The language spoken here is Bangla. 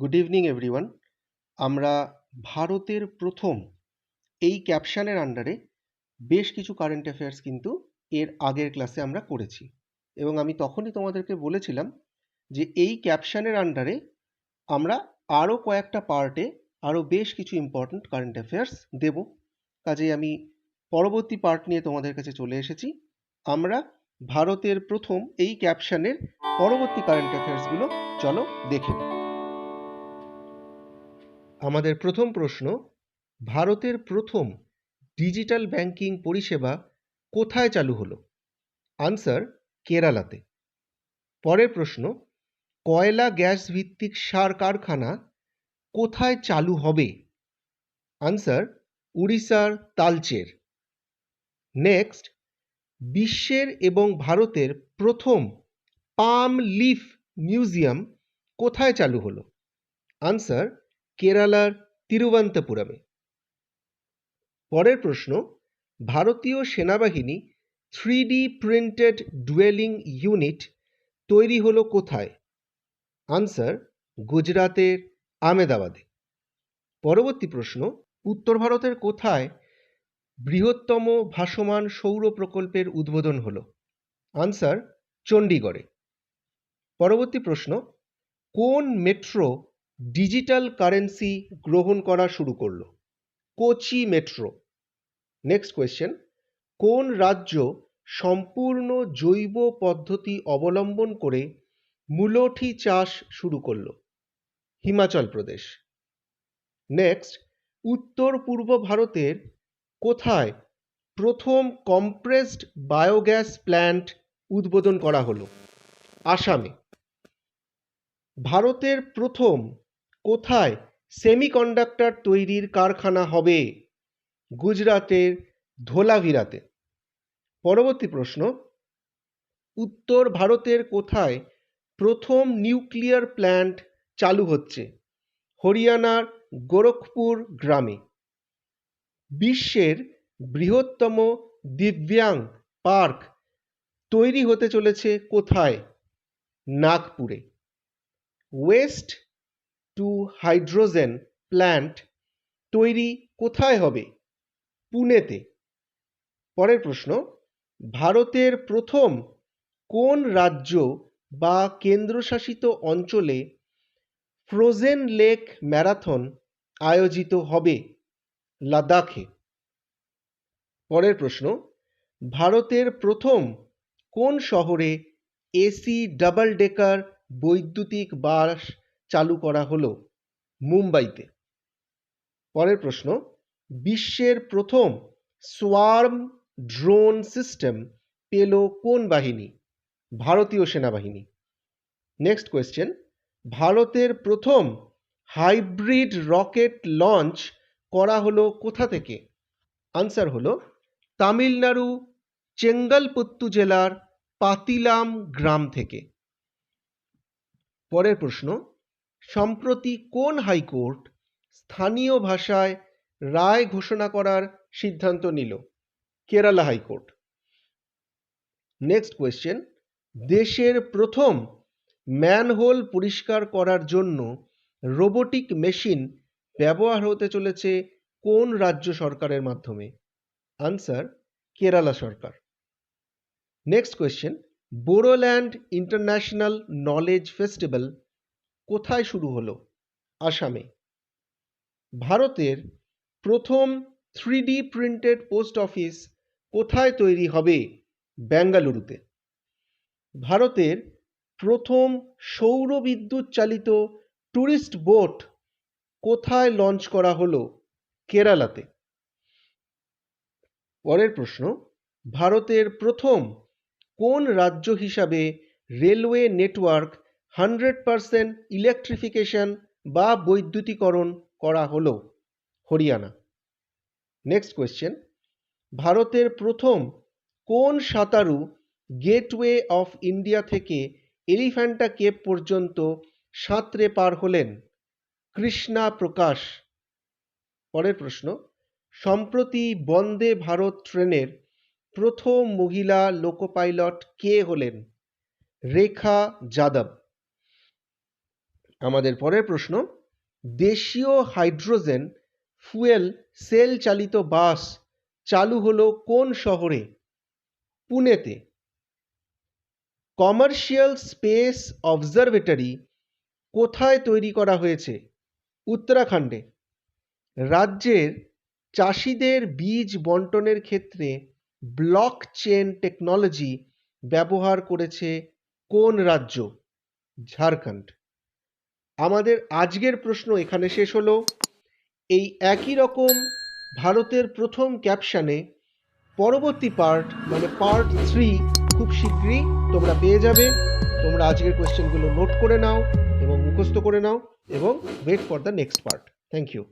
গুড ইভিনিং এভরিওয়ান আমরা ভারতের প্রথম এই ক্যাপশনের আন্ডারে বেশ কিছু কারেন্ট অ্যাফেয়ার্স কিন্তু এর আগের ক্লাসে আমরা করেছি। এবং আমি তখনই তোমাদেরকে বলেছিলাম যে এই ক্যাপশনের আন্ডারে আমরা আরও কয়েকটা পার্টে আরও বেশ কিছু ইম্পর্ট্যান্ট কারেন্ট অ্যাফেয়ার্স দেব। কাজেই আমি পরবর্তী পার্ট নিয়ে তোমাদের কাছে চলে এসেছি। আমরা ভারতের প্রথম এই ক্যাপশনের পরবর্তী কারেন্ট অ্যাফেয়ার্সগুলো চলো দেখে নিই। আমাদের প্রথম প্রশ্ন, ভারতের প্রথম ডিজিটাল ব্যাংকিং পরিষেবা কোথায় চালু হলো? আনসার, কেরালাতে। পরের প্রশ্ন, কয়লা গ্যাস ভিত্তিক সার কারখানা কোথায় চালু হবে? আনসার, উড়িষ্যার তালচের। নেক্সট, বিশ্বের এবং ভারতের প্রথম পাম লিফ মিউজিয়াম কোথায় চালু হলো? আনসার কেরালার তিরুবন্তপুরমে পরের প্রশ্ন, ভারতীয় সেনাবাহিনী three D printed dwelling unit তৈরি হলো কোথায়? আনসার, গুজরাতের আমেদাবাদে পরবর্তী প্রশ্ন, উত্তর ভারতের কোথায় বৃহত্তম ভাসমান সৌর প্রকল্পের উদ্বোধন হল? আনসার, চণ্ডীগড়ে। পরবর্তী প্রশ্ন, কোন মেট্রো ডিজিটাল কারেন্সি গ্রহণ করা শুরু করল। কোচি মেট্রো। নেক্সট কোয়েশ্চেন কোন রাজ্য সম্পূর্ণ জৈব পদ্ধতি অবলম্বন করে মূলঠি চাষ শুরু করল? হিমাচল প্রদেশ। নেক্সট উত্তর পূর্ব ভারতের কোথায় প্রথম কম্প্রেসড বায়োগ্যাস প্ল্যান্ট উদ্বোধন করা হলো? আসামে। ভারতের প্রথম কোথায় সেমিকন্ডাক্টর তৈরির কারখানা হবে? গুজরাটের ধোলাভিরাতে। পরবর্তী প্রশ্ন, উত্তর ভারতের কোথায় প্রথম নিউক্লিয়ার প্ল্যান্ট চালু হচ্ছে? হরিয়ানার গোরখপুর গ্রামে। বিশ্বের বৃহত্তম দিব্যাং পার্ক তৈরি হতে চলেছে কোথায়? নাগপুরে। ওয়েস্ট টু হাইড্রোজেন প্ল্যান্ট তৈরি কোথায় হবে? পুনেতে। পরের প্রশ্ন, ভারতের প্রথম কোন রাজ্য বা কেন্দ্রশাসিত অঞ্চলে ফ্রোজেন লেক ম্যারাথন আয়োজিত হবে? লাদাখে। পরের প্রশ্ন, ভারতের প্রথম কোন শহরে এসি ডাবল ডেকার বৈদ্যুতিক বাস চালু করা হলো মুম্বাইতে। পরের প্রশ্ন, বিশ্বের প্রথম সোয়ার্ম ড্রোন সিস্টেম পেল কোন বাহিনী? ভারতীয় সেনাবাহিনী। নেক্সট কোয়েশ্চেন, ভারতের প্রথম হাইব্রিড রকেট লঞ্চ করা হলো কোথা থেকে? আনসার হলো তামিলনাড়ু, চেঙ্গালপত্তু জেলার পাতিলাম গ্রাম থেকে। পরের প্রশ্ন সম্প্রতি কোন হাইকোর্ট স্থানীয় ভাষায় রায় ঘোষণা করার সিদ্ধান্ত নিল? কেরালা হাইকোর্ট। নেক্সট কোয়েশ্চেন দেশের প্রথম ম্যানহোল পরিষ্কার করার জন্য রোবোটিক মেশিন ব্যবহার হতে চলেছে কোন রাজ্য সরকারের মাধ্যমে? আনসার কেরালা সরকার। Next question Bodoland international knowledge festival কোথায় শুরু হলো? আসামে। ভারতের প্রথম three D printed post office কোথায় তৈরি হবে? বেঙ্গালুরুতে ভারতের প্রথম সৌর বিদ্যুৎ চালিত ট্যুরিস্ট বোট কোথায় লঞ্চ করা হলো? কেরালাতে। পরের প্রশ্ন, ভারতের প্রথম কোন রাজ্য হিসাবে railway network hundred percent electrification বা বৈদ্যুতিকরণ করা হলো হরিয়ানা। নেক্সট কোয়েশ্চেন ভারতের প্রথম কোন সাঁতারু গেটওয়ে অফ ইন্ডিয়া থেকে এলিফ্যান্টা কেপ পর্যন্ত সাঁতরে পার হলেন? কৃষ্ণা প্রকাশ। পরের প্রশ্ন। সম্প্রতি বন্দে ভারত ট্রেনের প্রথম মহিলা লোকো পাইলট কে হলেন? রেখা যাদব। আমাদের পরের প্রশ্ন, দেশীয় হাইড্রোজেন ফুয়েল সেল চালিত বাস চালু হলো কোন শহরে? পুনেতে। কমার্শিয়াল স্পেস অবজারভেটরি কোথায় তৈরি করা হয়েছে? উত্তরাখণ্ডে। রাজ্যের চাষিদের বীজ বন্টনের ক্ষেত্রে ব্লক চেন টেকনোলজি ব্যবহার করেছে কোন রাজ্য? ঝাড়খণ্ড। আমাদের আজকের প্রশ্ন এখানে শেষ হলো। এই একই রকম ভারতের প্রথম ক্যাপশানে পরবর্তী পার্ট মানে পার্ট থ্রি খুব শীঘ্রই তোমরা পেয়ে যাবে। তোমরা আজকের কোয়েশ্চেনগুলো নোট করে নাও এবং মুখস্থ করে নাও এবং wait for the next part thank you